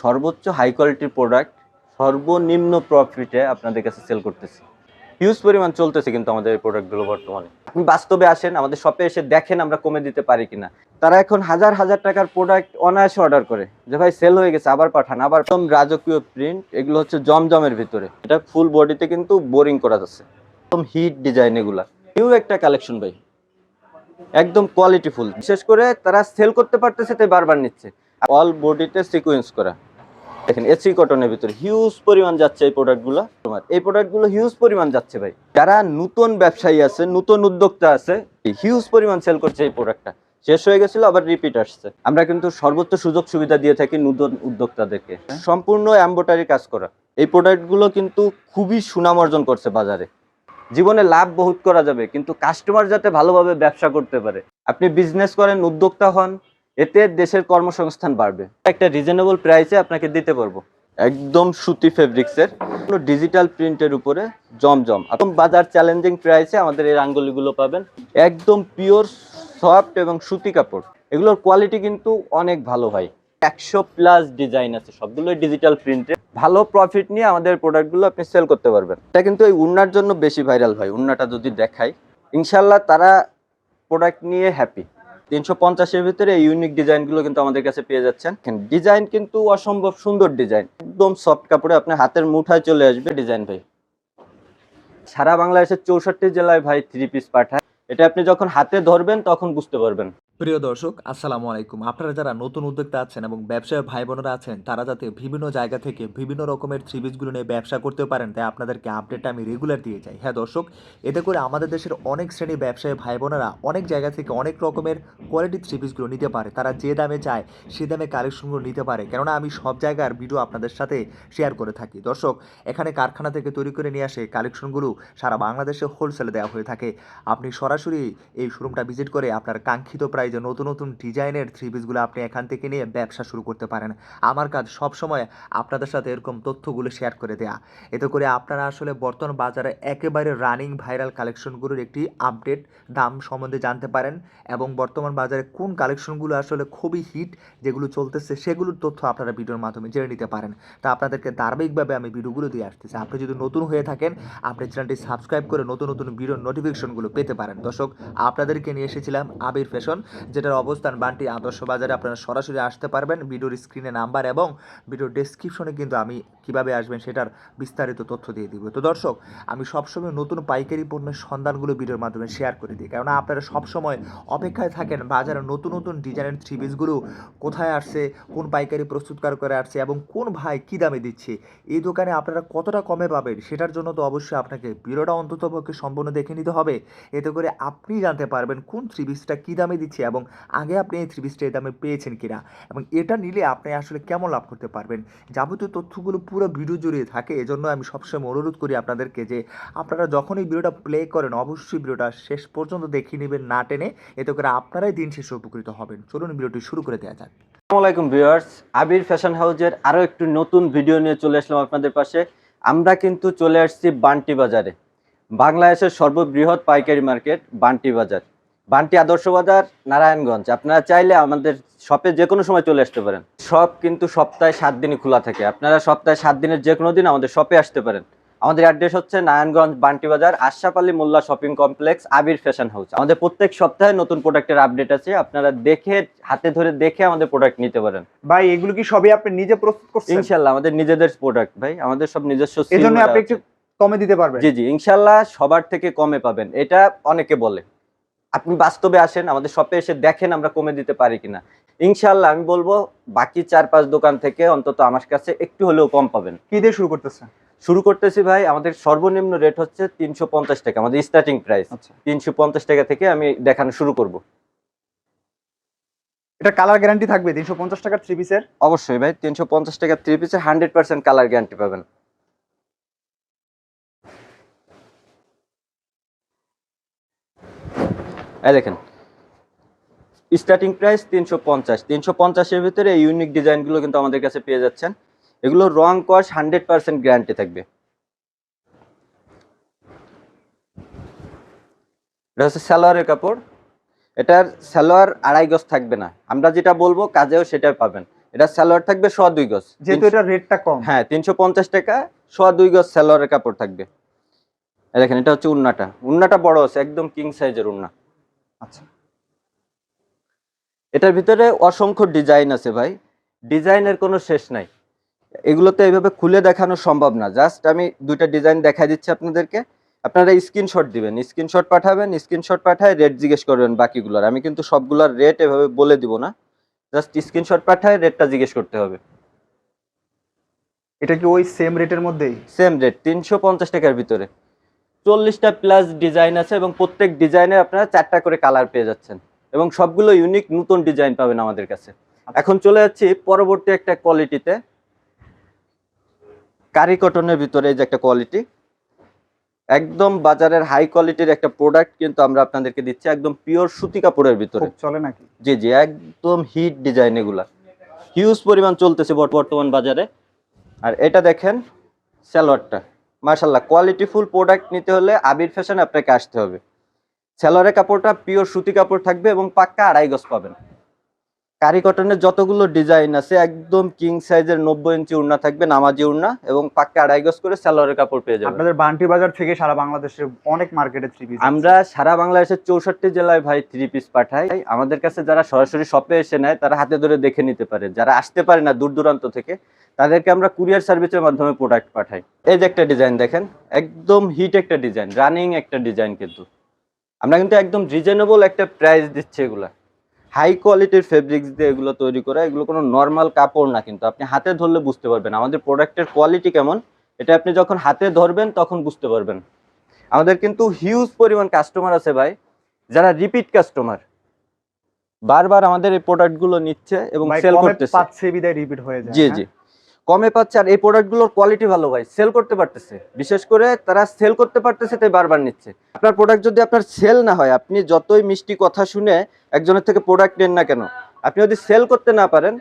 সর্বোচ্চ হাই কোয়ালিটির প্রোডাক্ট সর্বনিম্ন প্রফিটে আপনাদের কাছে সেল করতেছি। হিউজ পরিমাণ চলতেছে কিন্তু আমাদের এই প্রোডাক্টগুলো বর্তমানে। আপনি বাস্তবে আসেন, আমাদের শপে এসে দেখেন আমরা কমে দিতে পারি কিনা। তারা এখন হাজার হাজার টাকার প্রোডাক্ট অনায়াসে অর্ডার করে। যে ভাই সেল হয়ে গেছে, আবার পাঠান, আবার একদম রাজকীয় প্রিন্ট এগুলো হচ্ছে জমজমের ভিতরে। এটা ফুল বডিতে কিন্তু বোরিং করা যাচ্ছে। একদম হিট ডিজাইন এগুলা। নিউ একটা কালেকশন ভাই। একদম কোয়ালিটি ফুল বিশেষ করে তারা সেল করতে পারতেছে, তাই বারবার নিচ্ছে। অল বডিতে সিকোয়েন্স করা। দেখেন এসি কটনের ভিতরে হিউজ পরিমাণ যাচ্ছে এই প্রোডাক্টগুলো তোমার, এই প্রোডাক্টগুলো হিউজ পরিমাণ যাচ্ছে ভাই। যারা নতুন ব্যবসায়ী আছে, নতুন উদ্যোক্তা আছে হিউজ পরিমাণ সেল করছে এই প্রোডাক্টটা শেষ হয়ে গেছিল, আবার রিপিট আসছে। আমরা কিন্তু সর্বোচ্চ সুযোগ সুবিধা দিয়ে থাকি নতুন উদ্যোক্তাদেরকে। সম্পূর্ণ এম্বোটারি কাজ করা। এই প্রোডাক্টগুলো কিন্তু খুবই সুনাম অর্জন করছে বাজারে। জীবনে লাভ বহুত করা যাবে, কিন্তু কাস্টমার যাতে ভালোভাবে ব্যবসা করতে পারে। আপনি বিজনেস করেন, উদ্যোক্তা হন এতে দেশের কর্মসংস্থান বাড়বে। একটা রিজনেবল প্রাইসে আপনাকে দিতে পারব একদম সুতি ফেব্রিক্সের ডিজিটাল প্রিন্টের উপরে জমজম। একদম বাজার চ্যালেঞ্জিং প্রাইসে আমাদের এই রাঙ্গুলিগুলো পাবেন। একদম পিওর সফট এবং সুতি কাপড়। এগুলোর কোয়ালিটি কিন্তু অনেক ভালো হয় একশো প্লাস ডিজাইন আছে সবগুলো ডিজিটাল প্রিন্টে ভালো প্রফিট নিয়ে আমাদের প্রোডাক্টগুলো আপনি সেল করতে পারবেন। এটা কিন্তু এই উন্নার জন্য বেশি ভাইরাল হয়, উন্নাটা যদি দেখাই। ইনশাল্লাহ তারা প্রোডাক্ট নিয়ে হ্যাপি তিনশো পঞ্চাশের ভিতরে এই ইউনিক ডিজাইনগুলো কিন্তু আমাদের কাছে পেয়ে যাচ্ছেন। ডিজাইন কিন্তু অসম্ভব সুন্দর ডিজাইন একদম সফট কাপড়ে আপনার হাতের মুঠায় চলে আসবে ডিজাইন ভাই। সারা বাংলাদেশের চৌষট্টি জেলায় ভাই থ্রি পিস পাঠায়। এটা আপনি যখন হাতে ধরবেন তখন বুঝতে পারবেন। প্রিয় দর্শক, আসসালামু আলাইকুম। আপনারা যারা নতুন উদ্যোক্তা আছেন এবং ব্যবসায় ভাই বোনেরা আছেন, তারা যাতে বিভিন্ন জায়গা থেকে বিভিন্ন রকমের থ্রিবিজগুলো নিয়ে ব্যবসা করতে পারেন, তাই আপনাদেরকে আপডেটটা আমি রেগুলার দিয়ে যাই। হ্যাঁ দর্শক, এতে করে আমাদের দেশের অনেক শ্রেণি ব্যবসায়ী ভাই বোনেরা অনেক জায়গা থেকে অনেক রকমের কোয়ালিটি থ্রিবিজগুলো নিতে পারে। তারা যে দামে চায়, সে দামে কালেকশনগুলো নিতে পারে। কেননা আমি সব জায়গার ভিডিও আপনাদের সাথে শেয়ার করে থাকি। দর্শক, এখানে কারখানা থেকে তৈরি করে নিয়ে আসে কালেকশনগুলো সারা বাংলাদেশে হোলসেলে দেওয়া হয়ে থাকে। আপনি সরাসরি এই শোরুমটা ভিজিট করে আপনার কাঙ্ক্ষিত প্রাইজে নতুন নতুন ডিজাইনের থ্রি পিসগুলো আপনি এখান থেকে নিয়ে ব্যবসা শুরু করতে পারেন। আমার কাজ সবসময় আপনাদের সাথে এরকম তথ্যগুলো শেয়ার করে দেয়া। এতে করে আপনারা আসলে বর্তমান বাজারে একেবারে রানিং ভাইরাল কালেকশনগুলোর একটি আপডেট দাম সম্বন্ধে জানতে পারেন এবং বর্তমান বাজারে কোন কালেকশনগুলো আসলে খুবই হিট যেগুলো চলতেছে, সেগুলোর তথ্য আপনারা ভিডিওর মাধ্যমে জেনে নিতে পারেন। তা আপনাদেরকে ধারাবাহিকভাবে আমি ভিডিওগুলো দিয়ে আসতেছি। আপনি যদি নতুন হয়ে থাকেন, আপনি চ্যানেলটি সাবস্ক্রাইব করে নতুন নতুন ভিডিওর নোটিফিকেশনগুলো পেতে পারেন। দর্শক, আপনাদেরকে নিয়ে এসেছিলাম আবির ফ্যাশন যেটার অবস্থান বানটি আদর্শ বাজারে আপনারা সরাসরি আসতে পারবেন। ভিডিওর স্ক্রিনে নাম্বার এবং ভিডিওর ডেসক্রিপশনে কিন্তু আমি কীভাবে আসবেন সেটার বিস্তারিত তথ্য দিয়ে দিব। তো দর্শক, আমি সবসময় নতুন পাইকারি পণ্যের সন্ধানগুলো ভিডিওর মাধ্যমে শেয়ার করে দিই। কেননা আপনারা সবসময় অপেক্ষায় থাকেন বাজারে নতুন নতুন ডিজাইনের থ্রি পিসগুলো কোথায় আসছে, কোন পাইকারি প্রস্তুতকার করে আসছে এবং কোন ভাই কী দামে দিচ্ছে, এই দোকানে আপনারা কতটা কমে পাবেন সেটার জন্য তো অবশ্যই আপনাকে ভিডিওটা অন্ততপক্ষে সম্পূর্ণ দেখে নিতে হবে। এতে করে আপনি জানতে পারবেন কোন থ্রি পিসটা কী দামে দিচ্ছে এবং আগে আপনি এই থ্রি পিসটা এই দামে পেয়েছেন কিনা? এবং এটা নিলে আপনি আসলে কেমন লাভ করতে পারবেন? যাবতীয় তথ্যগুলো পুরো ভিডিও জুড়ে থাকে, এজন্য আমি সবসময় অনুরোধ করি আপনাদেরকে যে, আপনারা যখন এই ভিডিওটা প্লে করেন, অবশ্যই ভিডিওটা শেষ পর্যন্ত দেখিয়ে নেবেন না টেনে, এতে করে আপনারাই দিন শেষে উপকৃত হবেন। চলুন ভিডিওটি শুরু করে দেওয়া যাক। আসসালামু আলাইকুম ভিউয়ার্স আবির ফ্যাশন হাউজের আরও একটু নতুন ভিডিও নিয়ে চলে আসলাম আপনাদের পাশে। আমরা কিন্তু চলে আসছি বান্টি বাজারে, বাংলাদেশের সর্ববৃহৎ পাইকারি মার্কেট বান্টি বাজার। বান্টি আদর্শ বাজার নারায়ণগঞ্জ। আপনারা চাইলে আমাদের শপে যে কোনো সময় চলে আসতে পারেন। শপ কিন্তু সপ্তাহে সাত দিনই খোলা থাকে। আপনারা সপ্তাহে সাত দিনের যে কোনো দিন আমাদের শপে আসতে পারেন। আমাদের অ্যাড্রেস হচ্ছে Narayanganj Banti Bazar Ashraf Ali Mollah shopping complex Abir fashion house. আমাদের প্রত্যেক সপ্তাহে নতুন প্রোডাক্টের আপডেট আছে। আপনারা দেখে হাতে ধরে দেখে আমাদের প্রোডাক্ট নিতে পারেন। ভাই এগুলো কি সবই আপনি নিজে প্রস্তুত করছেন? ইনশাল্লাহ আমাদের নিজেদের প্রোডাক্ট ভাই। আমাদের সব নিজস্ব seal এই জন্য মারা আপনি একটু কমে দিতে পারবেন। জি জি। ইনশাল্লাহ সবার থেকে কমে পাবেন। এটা অনেকে বলে। আপনি বাস্তবে আসেন আমাদের শপে এসে দেখেন আমরা কমে দিতে পারি কিনা। ইনশাল্লাহ আমি বলব বাকি চার পাঁচ দোকান থেকে অন্তত আমার কাছে একটু হলেও কম পাবেন। কি দিয়ে শুরু করতেছেন শুরু করতেছি ভাই আমাদের সর্বনিম্ন রেট হচ্ছে তিনশো পঞ্চাশ টাকা আমাদের স্টার্টিং প্রাইস আচ্ছা। তিনশো পঞ্চাশ টাকা থেকে আমি দেখানো শুরু করব। এটা কালার গ্যারান্টি থাকবে তিনশো পঞ্চাশ টাকার থ্রি পিসের অবশ্যই ভাই তিনশো পঞ্চাশ টাকার থ্রি পিসে হান্ড্রেড পার্সেন্ট কালার গ্যারান্টি পাবেন। এই দেখেন। স্টার্টিং প্রাইস তিনশো পঞ্চাশ। তিনশো পঞ্চাশের ভিতরে এই ইউনিক ডিজাইনগুলো কিন্তু আমাদের কাছে পেয়ে যাচ্ছেন। এগুলো রং কস হান্ড্রেড পার্সেন্ট গ্যারান্টি থাকবে। এটা হচ্ছে সালোয়ারের কাপড়। এটার সালোয়ার আড়াই গজ থাকবে না। আমরা যেটা বলব কাজেও সেটাই পাবেন। এটা সালোয়ার থাকবে সোয়া দুই গজ। যেহেতু এটা রেটটা কম। হ্যাঁ তিনশো পঞ্চাশ টাকা সোয়া দুই গজ সালোয়ারের কাপড় থাকবে। দেখেন এটা হচ্ছে উন্নাটা। উন্নাটা বড় আছে একদম কিং সাইজের উন্না। আচ্ছা। এটার ভিতরে অসংখ্য ডিজাইন আছে ভাই। ডিজাইনের কোনো শেষ নাই। এগুলো তো এইভাবে খুলে দেখানো সম্ভব না। জাস্ট আমি দুইটা ডিজাইন দেখাই দিচ্ছি আপনাদেরকে। আপনারা স্ক্রিনশট দিবেন। স্ক্রিনশট পাঠাবেন স্ক্রিনশট পাঠায় রেট জিজ্ঞেস করবেন বাকিগুলোর। আমি কিন্তু সবগুলোর রেট এভাবে বলে দিব না। জাস্ট স্ক্রিনশট পাঠায় রেটটা জিজ্ঞেস করতে হবে। এটা কি ওই সেম রেটের মধ্যেই? সেম রেট তিনশো পঞ্চাশ টাকার ভিতরে। চল্লিশটা প্লাস ডিজাইন আছে এবং প্রত্যেক ডিজাইনে আপনারা চারটা করে কালার পেয়ে যাচ্ছেন। এবং সবগুলো ইউনিক নতুন ডিজাইন পাবেন আমাদের কাছে। এখন চলে যাচ্ছি পরবর্তী একটা কোয়ালিটিতে কারি কটনের ভিতরে এই যে একটা কোয়ালিটি একদম বাজারের হাই কোয়ালিটির একটা প্রোডাক্ট কিন্তু আমরা আপনাদেরকে দিচ্ছি একদম পিওর সুতি কাপড়ের ভিতরে। চলে নাকি? জি জি একদম হিট ডিজাইন এগুলা। হিউজ পরিমাণ চলতেছে বর্ত- বর্তমান বাজারে। আর এটা দেখেন স্যালোয়ারটা মার্শাল্লাহ কোয়ালিটিফুল প্রোডাক্ট নিতে হলে আবির ফ্যাশন আপনাকে আসতে হবে। স্যালোয়ারের কাপড়টা পিওর সুতি কাপড় থাকবে এবং পাক্কা আড়াই গজ পাবেন। কারি কটনের যতগুলো ডিজাইন আছে একদম কিং সাইজের নব্বই ইঞ্চি উড়না থাকবে নামাজি উড়না এবং পাক্কা আড়াই গজ করে স্যালোয়ারের কাপড় পেয়ে যাবেন। আপনাদের বান্টি বাজার থেকে সারা বাংলাদেশে অনেক মার্কেটে থ্রি পিস আমরা সারা বাংলাদেশের চৌষট্টি জেলায় ভাই থ্রি পিস পাঠাই। আমাদের কাছে যারা সরাসরি শপে এসে নেয় তারা হাতে ধরে দেখে নিতে পারে। যারা আসতে পারে না দূর দূরান্ত থেকে তাদেরকে আমরা কুরিয়ার সার্ভিসের মাধ্যমে প্রোডাক্ট পাঠাই। এই যে একটা ডিজাইন দেখেন একদম হিট একটা ডিজাইন রানিং একটা ডিজাইন কিন্তু। আমরা কিন্তু একদম রিজনেবল একটা প্রাইস দিচ্ছি এগুলা। হাই কোয়ালিটির ফেব্রিক্স দিয়ে এগুলো তৈরি করা এগুলো কোনো নর্মাল কাপড় না কিন্তু। আপনি হাতে ধরলে বুঝতে পারবেন আমাদের প্রোডাক্টের কোয়ালিটি কেমন। এটা আপনি যখন হাতে ধরবেন তখন বুঝতে পারবেন। আমাদের কিন্তু হিউজ পরিমাণ কাস্টমার আছে ভাই যারা রিপিট কাস্টমার বারবার আমাদের এই প্রোডাক্টগুলো নিচ্ছে এবং সেল করতেছে। পাচ্ছে বিদায় রিপিট হয়ে যায় জি হ্যাঁ? জি। কমে পাচ্ছে আর এই প্রোডাক্টগুলোর কোয়ালিটি ভালো ভাই। সেল করতে পারতেছে। বিশেষ করে তারা সেল করতে পারতেছে, তাই বারবার নিচ্ছে। আপনার প্রোডাক্ট যদি আপনার সেল না হয়, আপনি যতই মিষ্টি কথা শুনে একজনের থেকে প্রোডাক্ট নেন না কেন, আপনি যদি সেল করতে না পারেন,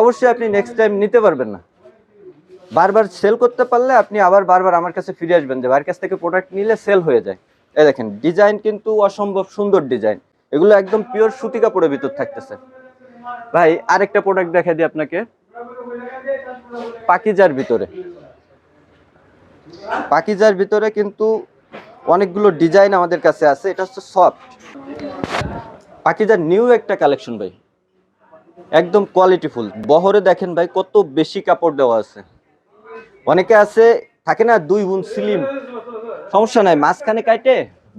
অবশ্যই আপনি নেক্সট টাইম নিতে পারবেন না। বারবার সেল করতে পারলে আপনি আবার বারবার আমার কাছে ফিরে আসবেন যে, ভাইয়ের কাছ থেকে প্রোডাক্ট নিলে সেল হয়ে যায়। এই দেখেন ডিজাইন কিন্তু অসম্ভব সুন্দর ডিজাইন এগুলো একদম পিওর সুতি কাপড়ের ভিতর থাকতেছে। ভাই, আরেকটা প্রোডাক্ট দেখা দিই আপনাকে। পাকিজার ভিতরে। পাকিজার ভিতরে কিন্তু অনেকগুলো ডিজাইন আমাদের কাছে আছে, এটা হচ্ছে সফট। পাকিজার নিউ একটা কালেকশন ভাই, একদম কোয়ালিটিফুল। বহরে দেখেন ভাই, কত বেশি কাপড় দেওয়া আছে। অনেকে আছে, থাকে না, দুই বুন স্লিম। সমস্যা নাই, মাঝখানে কাটে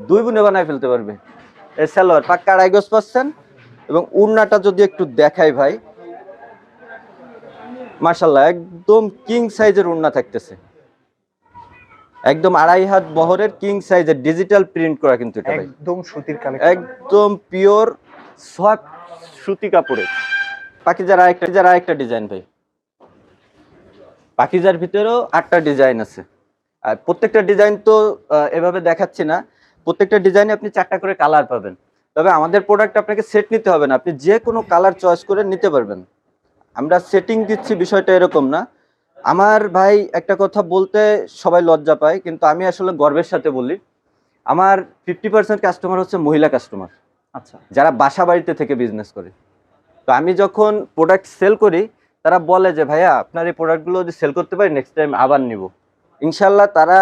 দুই বুনে বানায় ফেলতে পারবে। এই সালোয়ার, পাক্কা আড়াই গজ পাচ্ছেন। এবং উড়নাটা যদি একটু দেখাই ভাই মার্শাল্লাহ একদম কিং সাইজের উড়না থাকতেছে। একদম আড়াই হাত বহরের কিং সাইজের ডিজিটাল প্রিন্ট করা কিন্তু এটা একদম সুতির কালেকশন একদম পিওর সফট সুতি কাপড়ে পাকিজার আরেকটা যার আরেকটা ডিজাইন ভাই। পাকিজার ভিতরেও আটটা ডিজাইন আছে। আর প্রত্যেকটা ডিজাইন তো এভাবে দেখাচ্ছি না। প্রত্যেকটা ডিজাইনে আপনি চারটা করে কালার পাবেন। তবে আমাদের প্রোডাক্ট আপনাকে সেট নিতে হবে না। আপনি যে কোনো কালার চয়েস করে নিতে পারবেন। আমরা সেটিং দিচ্ছি বিষয়টা এরকম না। আমার ভাই একটা কথা বলতে সবাই লজ্জা পায় কিন্তু আমি আসলে গর্বের সাথে বলি। আমার ফিফটি পার্সেন্ট কাস্টমার হচ্ছে মহিলা কাস্টমার আচ্ছা। যারা বাসা বাড়িতে থেকে বিজনেস করে। তো আমি যখন প্রোডাক্ট সেল করি তারা বলে যে ভাইয়া আপনার এই প্রোডাক্টগুলো যদি সেল করতে পারি নেক্সট টাইম আবার নিব। ইনশাল্লাহ তারা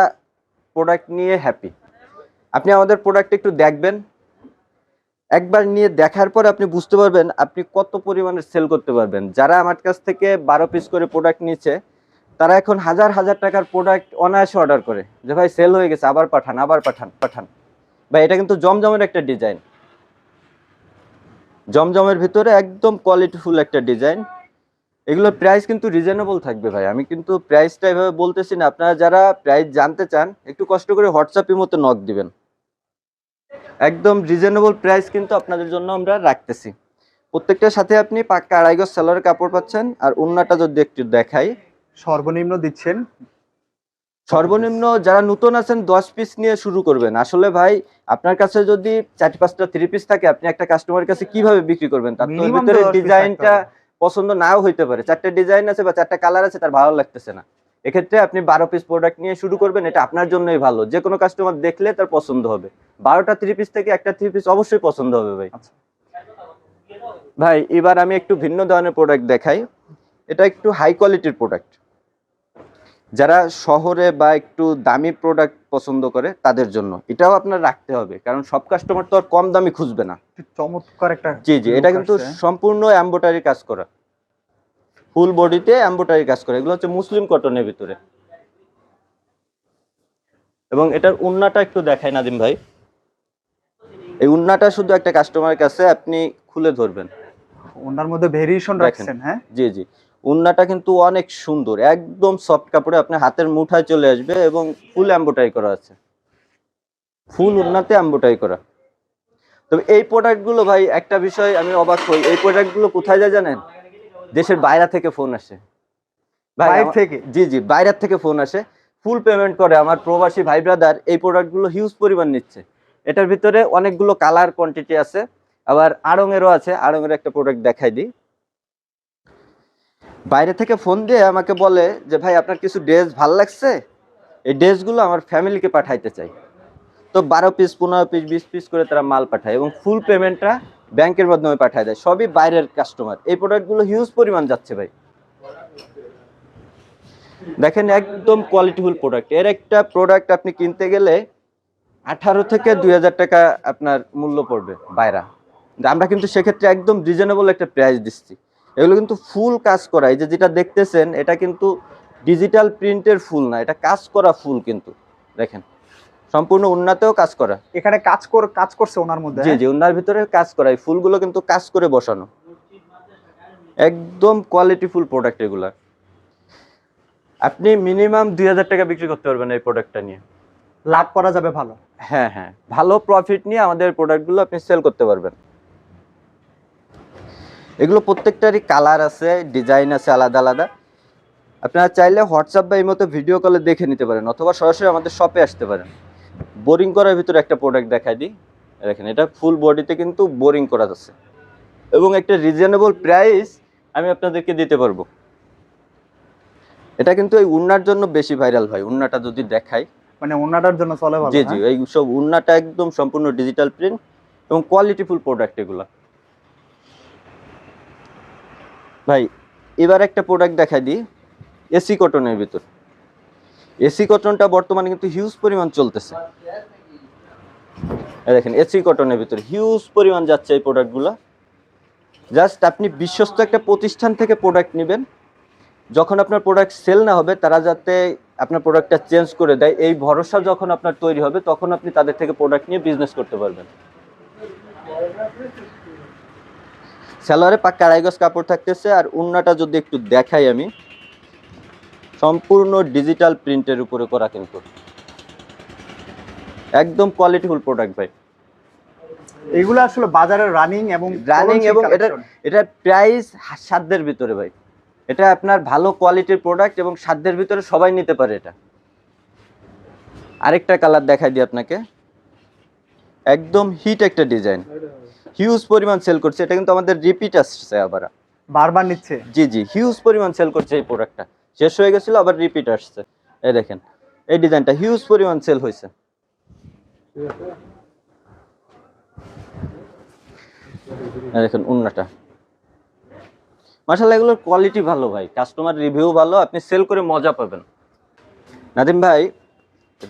প্রোডাক্ট নিয়ে হ্যাপি আপনি আমাদের প্রোডাক্ট একটু দেখবেন। একবার নিয়ে দেখার পর আপনি বুঝতে পারবেন আপনি কত পরিমাণে সেল করতে পারবেন। যারা আমার কাছ থেকে বারো পিস করে প্রোডাক্ট নিচ্ছে তারা এখন হাজার হাজার টাকার প্রোডাক্ট অনায়াসে অর্ডার করে। যে ভাই সেল হয়ে গেছে, আবার পাঠান আবার পাঠান পাঠান। ভাই, এটা কিন্তু জমজমের একটা ডিজাইন জমজমের ভিতরে একদম কোয়ালিটিফুল একটা ডিজাইন এগুলোর প্রাইস কিন্তু রিজনেবল থাকবে ভাই। আমি কিন্তু প্রাইসটা এভাবে বলতেছি না। আপনারা যারা প্রাইস জানতে চান, একটু কষ্ট করে হোয়াটসঅ্যাপের মতো নক দিবেন। একদম রিজনেবল প্রাইস কিন্তু আপনাদের জন্য আমরা রাখতেছি। প্রত্যেকটার সাথে আপনি পাক্কা আড়াই গজ সেলারের কাপড় পাচ্ছেন আর অন্যটা যদি একটু দেখাই। সর্বনিম্ন দিচ্ছেন? সর্বনিম্ন যারা নতুন আছেন দশ পিস নিয়ে শুরু করবেন। আসলে ভাই আপনার কাছে যদি চারটি পাঁচটা থ্রি পিস থাকে আপনি একটা কাস্টমারের কাছে কীভাবে বিক্রি করবেন? তার ভিতরে তো 10 piece ডিজাইনটা পছন্দ নাও হইতে পারে। চারটে ডিজাইন আছে বা চারটা কালার আছে তার ভালো লাগতেছে না। এক্ষেত্রে আপনি বারো পিস প্রোডাক্ট নিয়ে শুরু করবেন এটা আপনার জন্যই ভালো। যে কোনো কাস্টমার দেখলে তার পছন্দ হবে। বারোটা থ্রি পিস থেকে একটা থ্রি পিস অবশ্যই পছন্দ হবে ভাই। আচ্ছা। ভাই এবার আমি একটু ভিন্ন ধরনের প্রোডাক্ট দেখাই। এটা একটু হাই কোয়ালিটির প্রোডাক্ট যারা শহরে বা একটু দামি প্রোডাক্ট পছন্দ করে তাদের জন্য। এটাও আপনার রাখতে হবে। কারণ সব কাস্টমার তো আর কম দামি খুঁজবে না। চমৎকার একটা জি জি এটা কিন্তু সম্পূর্ণ এম্বোটারি কাজ করা। ফুল বডিতে এম্বোটারি কাজ করে। এগুলো হচ্ছে মুসলিম কটনের ভিতরে। এবং এটার উন্নাটা একটু দেখাই নাদিম ভাই। এই উন্নাটা শুধু একটা কাস্টমারের কাছে আপনি খুলে ধরবেন। ওনার মধ্যে ভেরিয়েশন রাখছেন হ্যাঁ? জি জি। উন্নাটা কিন্তু অনেক সুন্দর। একদম সফট কাপড়ে আপনার হাতের মুঠায় চলে আসবে এবং ফুল এম্বোটারি করা আছে। ফুল উন্নাতে এম্বোটারি করা। তবে এই প্রোডাক্টগুলো ভাই একটা বিষয় আমি অবাক হই। এই প্রোডাক্টগুলো কোথায় যায় জানেন? দেশের বাইরে থেকে ফোন আসে। বাইরে থেকে? জি জি বাইরের থেকে ফোন আসে। ফুল পেমেন্ট করে। আমার প্রবাসী ভাই ব্রাদার এই প্রোডাক্টগুলো হিউজ পরিমাণ নিচ্ছে। এটার ভিতরে অনেকগুলো কালার কোয়ান্টিটি আছে। আবার আড়ংয়েরও আছে। আড়ংয়ের একটা প্রোডাক্ট দেখাই দিই। বাইরে থেকে ফোন দিয়ে আমাকে বলে যে ভাই আপনার কিছু ড্রেস ভালো লাগছে? এই ড্রেসগুলো আমার ফ্যামিলিকে পাঠাইতে চাই। তো বারো পিস পনেরো পিস বিশ পিস করে তারা মাল পাঠায় এবং ফুল পেমেন্টটা ব্যাংকের মাধ্যমে পাঠায় দেয়, সবই বাইরের কাস্টমার এই প্রোডাক্টগুলো হিউজ পরিমাণ যাচ্ছে ভাই। দেখেন, একদম কোয়ালিটিফুল প্রোডাক্টের একটা প্রোডাক্ট আপনি কিনতে গেলে আঠারো থেকে দুই হাজার টাকা আপনার মূল্য পড়বে বাইরা। আমরা কিন্তু সেক্ষেত্রে একদম রিজনেবল একটা প্রাইস দিচ্ছি। এগুলো কিন্তু ফুল কাজ করা। এই যে যেটা দেখতেছেন, এটা কিন্তু ডিজিটাল প্রিন্টের ফুল না, এটা কাজ করা ফুল কিন্তু। দেখেন সম্পূর্ণ উন্নতেও কাজ করা। এখানে কাজ কর কাজ করছে ওনার মধ্যে জি হ্যাঁ? জি উন্নার ভিতরে কাজ করা এই ফুলগুলো কিন্তু কাজ করে বসানো। একদম কোয়ালিটি ফুল প্রোডাক্ট এগুলা। আপনি মিনিমাম দুই হাজার টাকা বিক্রি করতে পারবেন এই প্রোডাক্টটা নিয়ে। লাভ করা যাবে ভালো। হ্যাঁ হ্যাঁ ভালো প্রফিট নিয়ে আমাদের প্রোডাক্টগুলো আপনি সেল করতে পারবেন। এগুলো প্রত্যেকটারই কালার আছে ডিজাইন আছে আলাদা আলাদা। আপনারা চাইলে হোয়াটসঅ্যাপ বা এই মতো ভিডিও কলে দেখে নিতে পারেন অথবা সরাসরি আমাদের শপে আসতে পারেন। বোরিং করার ভিতরে একটা প্রোডাক্ট দেখাই দিই। দেখেন এটা ফুল বডিতে কিন্তু বোরিং করা যাচ্ছে। এবং একটা রিজনেবল প্রাইস আমি আপনাদেরকে দিতে পারব। এটা কিন্তু এই উন্নার জন্য বেশি ভাইরাল ভাই উন্নাটা যদি দেখাই। মানে ওনাটার জন্য চলে ভালো জি হ্যাঁ? জি এই সব উন্নাটা একদম সম্পূর্ণ ডিজিটাল প্রিন্ট এবং কোয়ালিটিফুল প্রোডাক্ট এগুলা। ভাই এবার একটা প্রোডাক্ট দেখাই দিই এসি কটনের ভিতর। এসি কটনটা বর্তমানে কিন্তু হিউজ পরিমাণ চলতেছে। দেখেন এসি কটনের ভিতরে হিউজ পরিমাণ যাচ্ছে এই প্রোডাক্টগুলো জাস্ট আপনি বিশ্বস্ত একটা প্রতিষ্ঠান থেকে প্রোডাক্ট নেবেন। যখন আপনার প্রোডাক্ট সেল না হবে, তারা যাতে আপনার প্রোডাক্টটা চেঞ্জ করে দেয়, এই ভরসা যখন আপনার তৈরি হবে, তখন আপনি তাদের থেকে প্রোডাক্ট নিয়ে বিজনেস করতে পারবেন। স্যালোয়ারে পাক্কা আড়াই গজ কাপড় থাকতেছে, আর উন্নাটা যদি একটু দেখাই আমি সম্পূর্ণ ডিজিটাল প্রিন্টের উপরে করা কিন্তু। একদম কোয়ালিটিফুল প্রোডাক্ট ভাই। এগুলো আসলে বাজারে রানিং এবং রানিং এবং এটা এটা প্রাইস সাধ্যের ভিতরে ভাই। এটা আপনার ভালো কোয়ালিটির প্রোডাক্ট এবং সাধ্যের ভিতরে সবাই নিতে পারে এটা। আরেকটা কালার দেখাই দিই আপনাকে। একদম হিট একটা ডিজাইন হিউজ পরিমাণ সেল করছে। এটা কিন্তু আমাদের রিপিট আসছে আবার। বারবার নিচ্ছে। জি জি হিউজ পরিমাণ সেল করছে এই প্রোডাক্টটা শেষ হয়ে গেছিল, আবার রিপিট আসছে। এই দেখেন, এই ডিজাইনটা হিউজ পরিমাণ সেল হয়েছে। দেখেন উন্নাটা মার্শাল্লাহ এগুলোর কোয়ালিটি ভালো ভাই। কাস্টমার রিভিউ ভালো, আপনি সেল করে মজা পাবেন। নাদিম ভাই,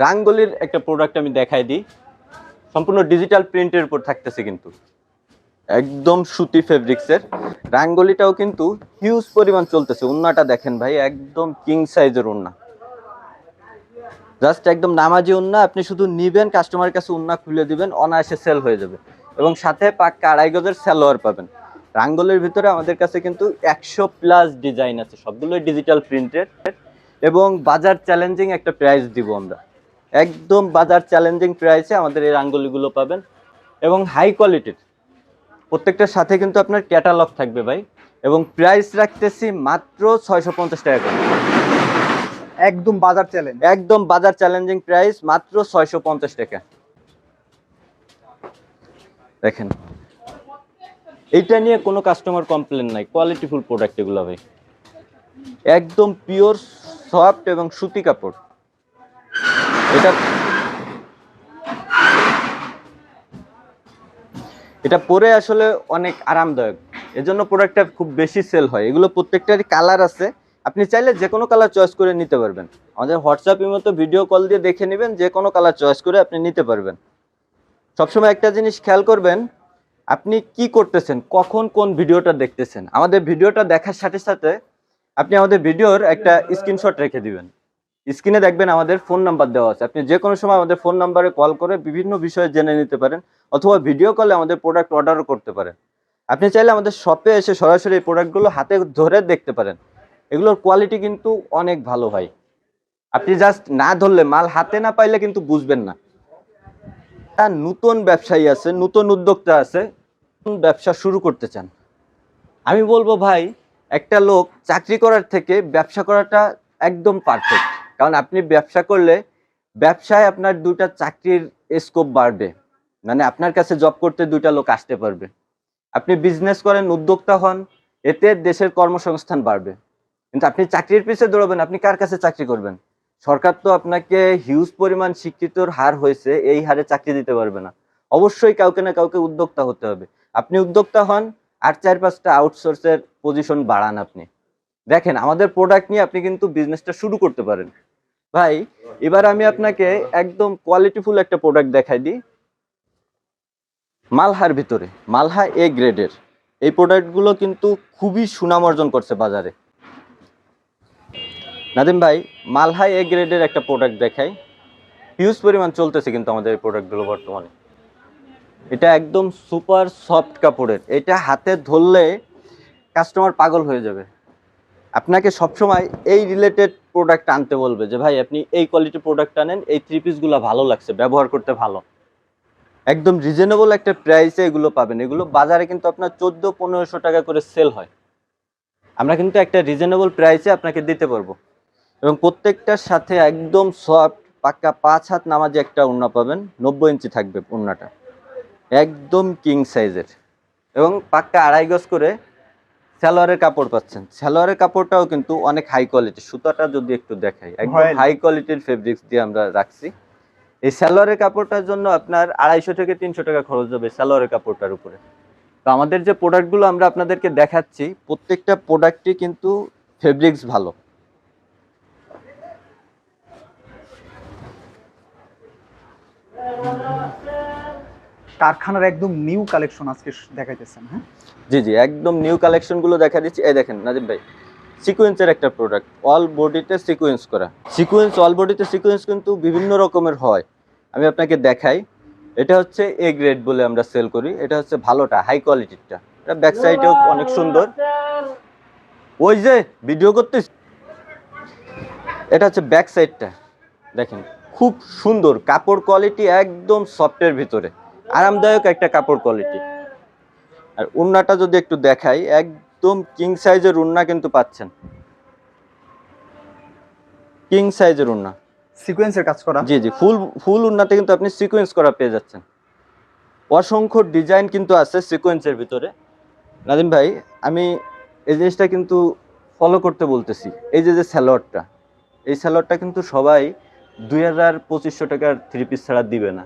রাঙ্গলির একটা প্রোডাক্ট আমি দেখাই দিই। সম্পূর্ণ ডিজিটাল প্রিন্টের উপর থাকতেছে কিন্তু। একদম সুতি ফেব্রিক্সের রাঙ্গলিটাও কিন্তু হিউজ পরিমাণ চলতেছে। উন্নাটা দেখেন ভাই, একদম কিং সাইজের উন্না। জাস্ট একদম নামাজি উন্না, আপনি শুধু নিবেন কাস্টমারের কাছে উন্না খুলে দিবেন, অনায়াসে সেল হয়ে যাবে। এবং সাথে পাক্কা আড়াই গজের স্যালোয়ার পাবেন। রাঙ্গলের ভিতরে আমাদের কাছে কিন্তু একশো প্লাস ডিজাইন আছে, সবগুলোই ডিজিটাল প্রিন্টের এবং বাজার চ্যালেঞ্জিং একটা প্রাইস দিব আমরা। একদম বাজার চ্যালেঞ্জিং প্রাইসে আমাদের এই রাঙ্গলিগুলো পাবেন। এবং হাই কোয়ালিটির প্রত্যেকটার সাথে কিন্তু আপনার ক্যাটালগ থাকবে ভাই। এবং প্রাইস রাখতেছি মাত্র ছয়শো পঞ্চাশ টাকা করে। একদম বাজার চ্যালেঞ্জ একদম বাজার চ্যালেঞ্জিং প্রাইস মাত্র ছয়শো পঞ্চাশ টাকা। দেখেন এইটা নিয়ে কোনো কাস্টমার কমপ্লেন নাই। কোয়ালিটিফুল প্রোডাক্ট এগুলো ভাই। একদম পিওর সফট এবং সুতি কাপড়। এটা এটা পরে আসলে অনেক আরামদায়ক। এজন্য প্রোডাক্টটা খুব বেশি সেল হয়। এগুলো প্রত্যেকটারই কালার আছে। আপনি চাইলে যে কোনো কালার চয়েস করে নিতে পারবেন। আমাদের হোয়াটসঅ্যাপের মতো ভিডিও কল দিয়ে দেখে নেবেন যে কোনো কালার চয়েস করে আপনি নিতে পারবেন। সবসময় একটা জিনিস খেয়াল করবেন, আপনি কি করতেছেন, কখন কোন ভিডিওটা দেখতেছেন? আমাদের ভিডিওটা দেখার সাথে সাথে আপনি আমাদের ভিডিওর একটা স্ক্রিনশট রেখে দিবেন। স্ক্রিনে দেখবেন আমাদের ফোন নাম্বার দেওয়া আছে। আপনি যে কোনো সময় আমাদের ফোন নাম্বারে কল করে বিভিন্ন বিষয়ে জেনে নিতে পারেন। অথবা ভিডিও কলে আমাদের প্রোডাক্ট অর্ডারও করতে পারেন আপনি চাইলে আমাদের শপে এসে সরাসরি এই প্রোডাক্টগুলো হাতে ধরে দেখতে পারেন। এগুলোর কোয়ালিটি কিন্তু অনেক ভালো হয় আপনি জাস্ট না ধরলে, মাল হাতে না পাইলে কিন্তু বুঝবেন না। আর নতুন ব্যবসায়ী আছে, নতুন উদ্যোক্তা আছে ব্যবসা শুরু করতে চান। আমি বলব ভাই, একটা লোক চাকরি করার থেকে ব্যবসা করাটা একদম পারফেক্ট কারণ আপনি ব্যবসা করলে ব্যবসায় আপনার দুটা চাকরির স্কোপ বাড়বে। মানে আপনার কাছে জব করতে দুইটা লোক আসতে পারবে। আপনি বিজনেস করেন, উদ্যোক্তা হন, এতে দেশের কর্মসংস্থান বাড়বে। কিন্তু আপনি চাকরির পিছিয়ে দৌড়াবেন, আপনি কার কাছে চাকরি করবেন? সরকার তো আপনাকে হিউজ পরিমাণ শিক্ষিতর হার হয়েছে, এই হারে চাকরি দিতে পারবে না। অবশ্যই কাউকে না কাউকে উদ্যোক্তা হতে হবে। আপনি উদ্যোক্তা হন, আর চার পাঁচটা আউটসোর্সের পজিশন বাড়ান আপনি। দেখেন, আমাদের প্রোডাক্ট নিয়ে আপনি কিন্তু বিজনেসটা শুরু করতে পারেন। ভাই, এবার আমি আপনাকে একদম কোয়ালিটিফুল একটা প্রোডাক্ট দেখাই দিই। মালহার ভিতরে, মালহা এ গ্রেডের এই প্রোডাক্টগুলো কিন্তু খুবই সুনাম অর্জন করছে বাজারে। নাদিম ভাই, মালহা এ গ্রেডের একটা প্রোডাক্ট দেখাই। হিউজ পরিমাণ চলতেছে কিন্তু আমাদের এই প্রোডাক্টগুলো বর্তমানে। এটা একদম সুপার সফট কাপড়ের। এটা হাতে ধরলে কাস্টমার পাগল হয়ে যাবে। আপনাকে সবসময় এই রিলেটেড প্রোডাক্ট আনতে বলবে যে, ভাই, আপনি এই কোয়ালিটি প্রোডাক্ট আনেন এই থ্রি পিসগুলো ভালো লাগছে, ব্যবহার করতে ভালো। একদম রিজনেবল একটা প্রাইসে এগুলো পাবেন। এগুলো বাজারে কিন্তু আপনার চোদ্দ পনেরোশো টাকা করে সেল হয়। আমরা কিন্তু একটা রিজনেবল প্রাইসে আপনাকে দিতে পারব। এবং প্রত্যেকটার সাথে একদম সফট পাক্কা পাঁচ হাত নামাজে একটা উন্না পাবেন। নব্বই ইঞ্চি থাকবে উন্নাটা। একদম কিং সাইজের এবং পাক্কা আড়াই গজ করে সালোয়ারের কাপড় পাচ্ছেন। সালোয়ারের কাপড়টাও কিন্তু অনেক হাই কোয়ালিটি সুতাটা যদি একটু দেখাই। একদম হাই কোয়ালিটির ফেব্রিক্স দিয়ে আমরা রাখছি। এই সালোয়ারের কাপড়টার জন্য আপনার আড়াইশো থেকে তিনশো টাকা খরচ হবে সালোয়ারের কাপড়টার উপরে। তো আমাদের যে প্রোডাক্টগুলো আমরা আপনাদেরকে দেখাচ্ছি প্রত্যেকটা প্রোডাক্টই কিন্তু ফেব্রিক্স ভালো। কারখানার একদম নিউ কালেকশন আজকে দেখাইতেছেন হ্যাঁ? জি জি একদম নিউ কালেকশনগুলো দেখা দিচ্ছি। এই দেখেন নাজিম ভাই সিকোয়েন্সের একটা প্রোডাক্ট অল বডিতে সিকোয়েন্স করা। সিকোয়েন্স অল বডিতে সিকোয়েন্স কিন্তু বিভিন্ন রকমের হয়। আমি আপনাকে দেখাই। এটা হচ্ছে এ গ্রেড বলে আমরা সেল করি। এটা হচ্ছে ভালোটা হাই কোয়ালিটিরটা এটা ব্যাক সাইডেও অনেক সুন্দর। ওই যে ভিডিও করতেছি। এটা হচ্ছে ব্যাক সাইডটা দেখেন, খুব সুন্দর। কাপড় কোয়ালিটি একদম সফটের ভিতরে। আরামদায়ক একটা কাপড় কোয়ালিটি আর উন্নাটা যদি একটু দেখাই, একদম কিং সাইজের উন্না কিন্তু পাচ্ছেন। কিং সাইজের উন্না। সিকোয়েন্সের কাজ করা। জি জি ফুল ফুল উন্নাতে কিন্তু আপনি সিকোয়েন্স করা পেয়ে যাচ্ছেন। অসংখ্য ডিজাইন কিন্তু আছে সিকোয়েন্সের ভিতরে। নাদিম ভাই আমি এই জিনিসটা কিন্তু ফলো করতে বলতেছি। এই যে যে স্যালোয়ারটা এই স্যালোয়ারটা কিন্তু সবাই দুই হাজার পঁচিশশো টাকার থ্রি পিস ছাড়া দিবে না।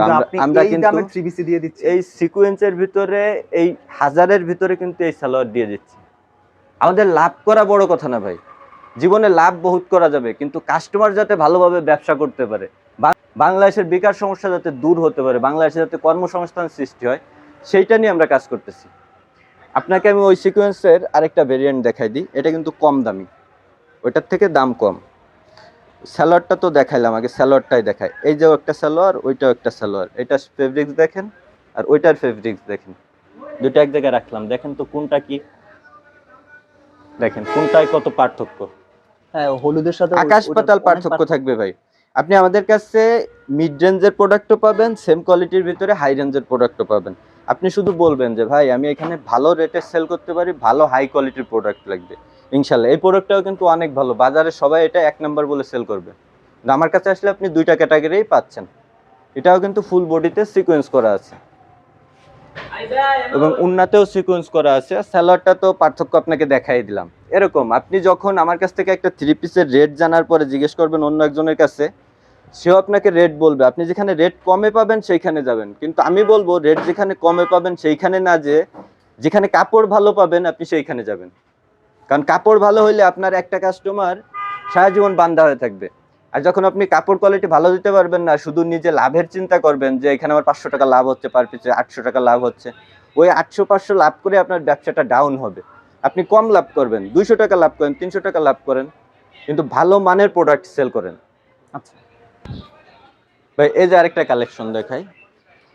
আমরা- কিন্তু থ্রি পিসি দিয়ে দিচ্ছেন। এই সিকোয়েন্সের ভিতরে এই হাজারের ভিতরে কিন্তু এই সালোয়ার দিয়ে দিচ্ছি। আমাদের লাভ করা বড় কথা না ভাই। জীবনে লাভ বহুত করা যাবে, কিন্তু কাস্টমার যাতে ভালোভাবে ব্যবসা করতে পারে। বাংলাদেশের বেকার সমস্যা যাতে দূর হতে পারে, বাংলাদেশে যাতে কর্মসংস্থান সৃষ্টি হয়, সেইটা নিয়ে আমরা কাজ করতেছি। আপনাকে আমি ওই সিকোয়েন্সের আরেকটা ভেরিয়েন্ট দেখাই দিই, এটা কিন্তু কম দামি। ওইটার থেকে দাম কম। স্যালোয়ারটা তো দেখাইলাম, আগে স্যালোয়ারটাই দেখায় এই যে একটা স্যালোয়ার ওইটাও একটা স্যালোয়ার এটা ফেব্রিক্স দেখেন, আর ওইটার ফেব্রিক্স দেখেন। দুটো এক জায়গায় রাখলাম। দেখেন তো কোনটা কি? দেখেন, কোনটায় কত পার্থক্য? হ্যাঁ হলুদের সাথে আকাশ পাতাল পার্থক্য থাকবে ভাই। আপনি আমাদের কাছে মিড রেঞ্জের প্রোডাক্টও পাবেন সেম কোয়ালিটির ভিতরে হাই রেঞ্জের প্রোডাক্টও পাবেন। আপনি শুধু বলবেন যে ভাই আমি এখানে ভালো রেটে সেল করতে পারি ভালো হাই কোয়ালিটির প্রোডাক্ট লাগবে। ইনশাল্লাহ এই প্রোডাক্টটাও কিন্তু অনেক ভালো। বাজারে সবাই এটা এক নাম্বার বলে সেল করবে। আমার কাছে আসলে আপনি দুইটা ক্যাটাগরিই পাচ্ছেন। এটাও কিন্তু ফুল বডিতে সিকোয়েন্স করা আছে। এবং উন্নাতেও সিকোয়েন্স করা আছে। স্যালোয়ারটা তো পার্থক্য আপনাকে দেখাই দিলাম। এরকম, আপনি যখন আমার কাছ থেকে একটা থ্রি পিসের রেট জানার পরে জিজ্ঞেস করবেন অন্য একজনের কাছে, সেও আপনাকে রেট বলবে। আপনি যেখানে রেট কমে পাবেন সেইখানে যাবেন। কিন্তু আমি বলব রেট যেখানে কমে পাবেন সেইখানে না যে যেখানে কাপড় ভালো পাবেন আপনি সেইখানে যাবেন। কারণ কাপড় ভালো হইলে আপনার একটা কাস্টমার সারা জীবন বান্ধা হয়ে থাকবে। আর যখন আপনি কাপড় কোয়ালিটি ভালো দিতে পারবেন না শুধু নিজে লাভের চিন্তা করবেন যে এখানে আমার পাঁচশো টাকা লাভ হচ্ছে পার পিছে আটশো টাকা লাভ হচ্ছে ওই আটশো পাঁচশো লাভ করে আপনার ব্যবসাটা ডাউন হবে। আপনি কম লাভ করবেন দুইশো টাকা লাভ করেন তিনশো টাকা লাভ করেন কিন্তু ভালো মানের প্রোডাক্ট সেল করেন। আচ্ছা। ভাই এই যে আরেকটা কালেকশন দেখাই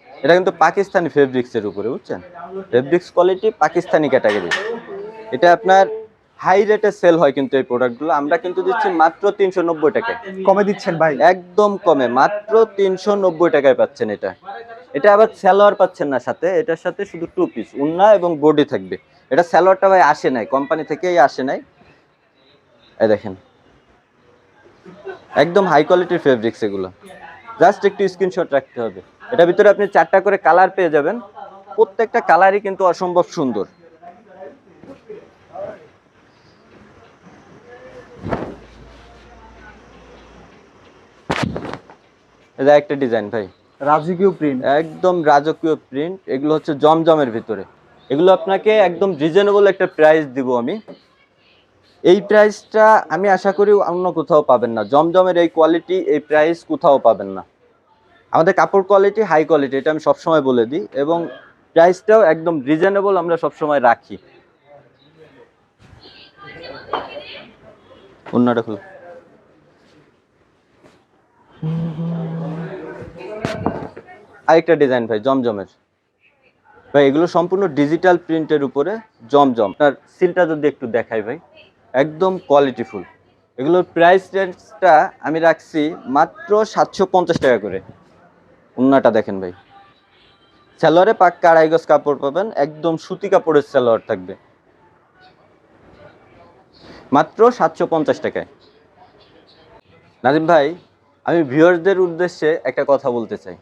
এটা কিন্তু পাকিস্তানি ফেব্রিক্সের উপরে বুঝছেন? ফেব্রিক্স কোয়ালিটি পাকিস্তানি ক্যাটাগরি এটা আপনার হাই রেটে সেল হয় কিন্তু এই প্রোডাক্টগুলো। আমরা কিন্তু দিচ্ছি মাত্র তিনশো নব্বই টাকায়। কমে দিচ্ছেন ভাই? একদম কমে মাত্র তিনশো নব্বই টাকায় পাচ্ছেন এটা। এটা আবার স্যালোয়ার পাচ্ছেন না সাথে এটার সাথে শুধু টু পিস উন্না এবং বডি থাকবে। এটা স্যালোয়ারটা ভাই আসে নাই কোম্পানি থেকেই আসে নাই। এই দেখেন। একদম হাই কোয়ালিটির ফেব্রিক্স এগুলো। জাস্ট একটু স্ক্রিনশট রাখতে হবে। এটা ভিতরে আপনি চারটা করে কালার পেয়ে যাবেন। প্রত্যেকটা কালারই কিন্তু অসম্ভব সুন্দর। এটা একটা ডিজাইন ভাই। রাজকীয় প্রিন্ট একদম রাজকীয় প্রিন্ট এগুলো হচ্ছে জমজমের ভিতরে। এগুলো আপনাকে একদম রিজনেবল একটা প্রাইস দিব আমি। এই প্রাইসটা আমি আশা করি অন্য কোথাও পাবেন না। জমজমের এই কোয়ালিটি এই প্রাইস কোথাও পাবেন না। আমাদের কাপড় কোয়ালিটি হাই কোয়ালিটি এটা আমি সবসময় বলে দিই। এবং প্রাইসটাও একদম রিজনেবল আমরা সবসময় রাখি। অন্যটা খুলো। আরেকটা ডিজাইন ভাই, জমজমের। ভাই, এগুলো সম্পূর্ণ ডিজিটাল প্রিন্টের উপরে জমজম। আপনার সিলটা যদি একটু দেখাই ভাই, একদম কোয়ালিটিফুল এগুলোর প্রাইস রেঞ্জটা আমি রাখছি মাত্র সাতশো পঞ্চাশ টাকা করে। উন্নাটা দেখেন ভাই। স্যালোয়ারে পাক্কা আড়াই গজ কাপড় পাবেন, একদম সুতি কাপড়ের স্যালোয়ার থাকবে। মাত্র সাতশো পঞ্চাশ টাকায়। নাজিম ভাই, আমি ভিউয়ারদের উদ্দেশ্যে একটা কথা বলতে চাই।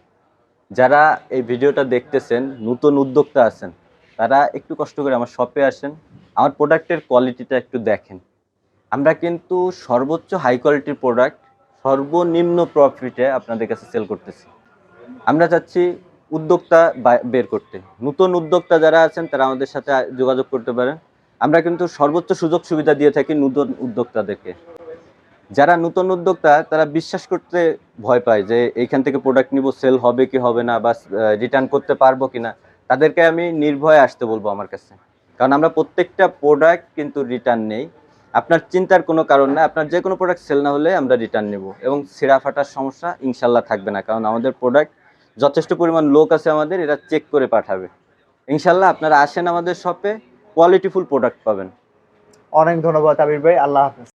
যারা এই ভিডিওটা দেখতেছেন, নতুন উদ্যোক্তা আছেন, তারা একটু কষ্ট করে আমার শপে আসেন, আমার প্রোডাক্টের কোয়ালিটিটা একটু দেখেন। আমরা কিন্তু সর্বোচ্চ হাই কোয়ালিটির প্রোডাক্ট সর্বনিম্ন প্রফিটে আপনাদের কাছে সেল করতেছি। আমরা চাচ্ছি উদ্যোক্তা বের করতে। নতুন উদ্যোক্তা যারা আছেন, তারা আমাদের সাথে যোগাযোগ করতে পারেন। আমরা কিন্তু সর্বোচ্চ সুযোগ সুবিধা দিয়ে থাকি নতুন উদ্যোক্তাদেরকে। যারা নতুন উদ্যোক্তা, তারা বিশ্বাস করতে ভয় পায় যে এইখান থেকে প্রোডাক্ট নিব সেল হবে কি হবে না বা রিটার্ন করতে পারব কিনা। তাদেরকে আমি নির্ভয়ে আসতে বলব আমার কাছে। কারণ আমরা প্রত্যেকটা প্রোডাক্ট কিন্তু রিটার্ন নেই। আপনার চিন্তার কোনো কারণ না, আপনার যে কোনো প্রোডাক্ট সেল না হলে আমরা রিটার্ন নেব। এবং ছেঁড়া ফাটার সমস্যা ইনশাল্লাহ থাকবে না, কারণ আমাদের প্রোডাক্ট যথেষ্ট পরিমাণ লোক আছে আমাদের, এরা চেক করে পাঠাবে। ইনশাল্লাহ আপনারা আসেন আমাদের শপে কোয়ালিটিফুল প্রোডাক্ট পাবেন। অনেক ধন্যবাদ আবির ভাই, আল্লাহ হাফেজ।